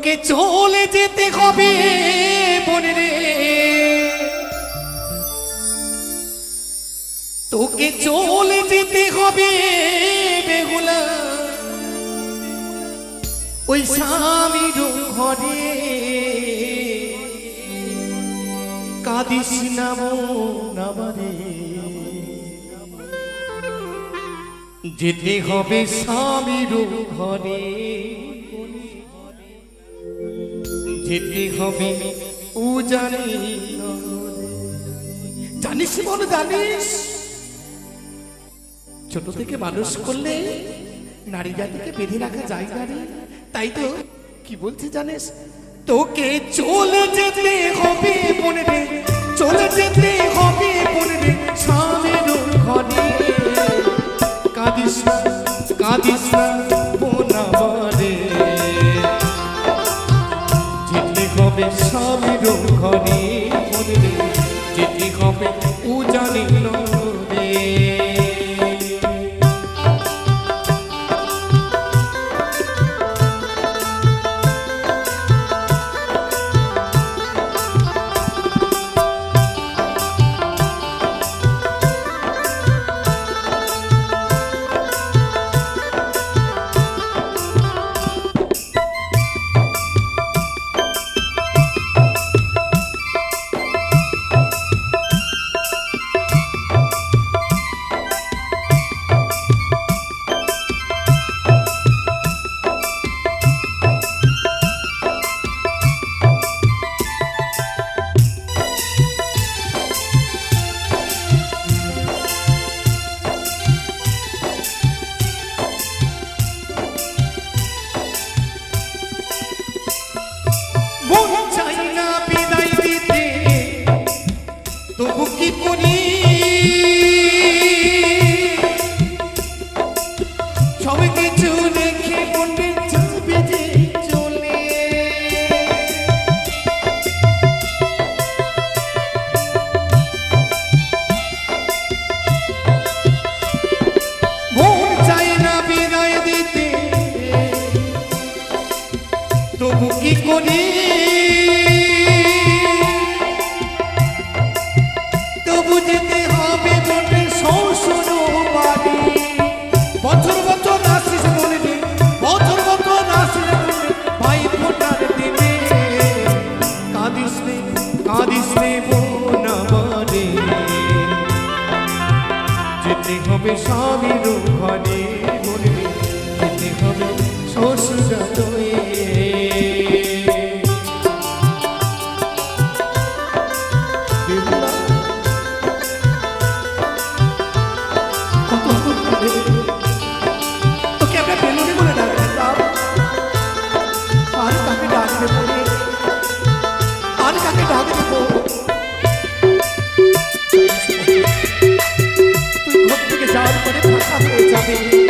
তোকে চলে যেতে হবে মনে রে। তোকে চলে যেতে হবে বেহুলা। ওই স্বামীর ঘরে। কাঁদিস নাম নামারে যেতে হবে স্বামীর ঘরে। যেতে হবে উজানি জানিস বল জানিস? ছোট থেকে মানুষ করলে নারী জাতিকে বেঁধে রাখা যায় না রে। তাই তো, কি বলছে জানিস? তোকে চলে যেতে হবে মনে রে, চলে যেতে হবে মনে রে সামনে ঘরে। কাঁদিস না। ঘরে মনে হবে রে কাঁদিস রে বোন যেতে হবে স্বামীর ঘরে হয়ে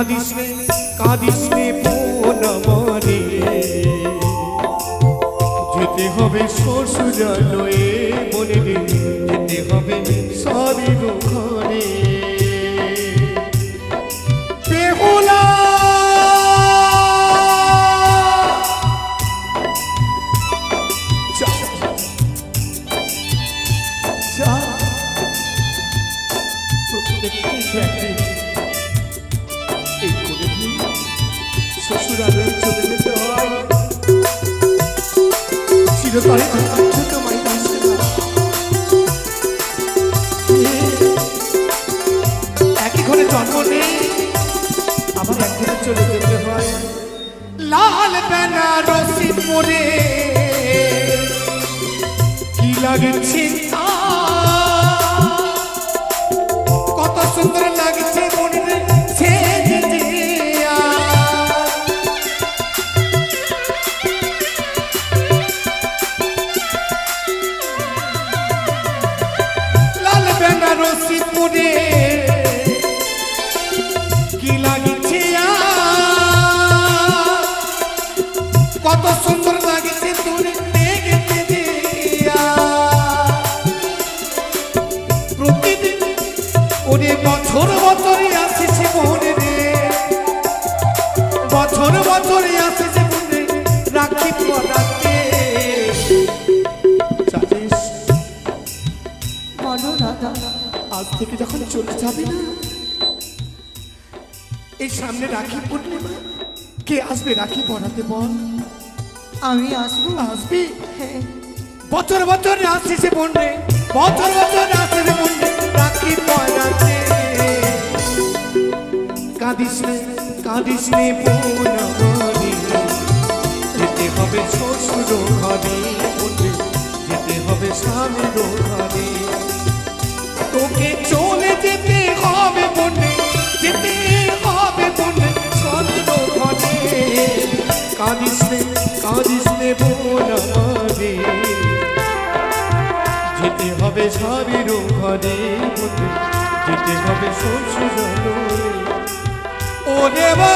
কাঁদিস রে কাঁদিস রে বোন যেতে হবে শ্বশুরালয়ে রে যেতে হবে সবই ঘরে একই ঘরে জন্ম নেই আবার একদিনে চলে যেতে হয়। লাল বেনারসি পরে কি লাগছে এই সামনে রাখি পূর্ণিমা কে আসবে রাখি পড়াতে বল? আমি আসব। আসবি? হ্যাঁ। বছর বছর আসছে মন রে বছর বছর আসছে মন রে রাখি পড়াতে। কাঁদিস নে কাঁদিস নে পুনমনি যেতে হবে শ্বশুর ঘরে যেতে হবে স্বামীর ঘরে। তোকে চলে হবে স্বামীর ঘরে বলবে যেতে হবে শ্বশুর ওরে বা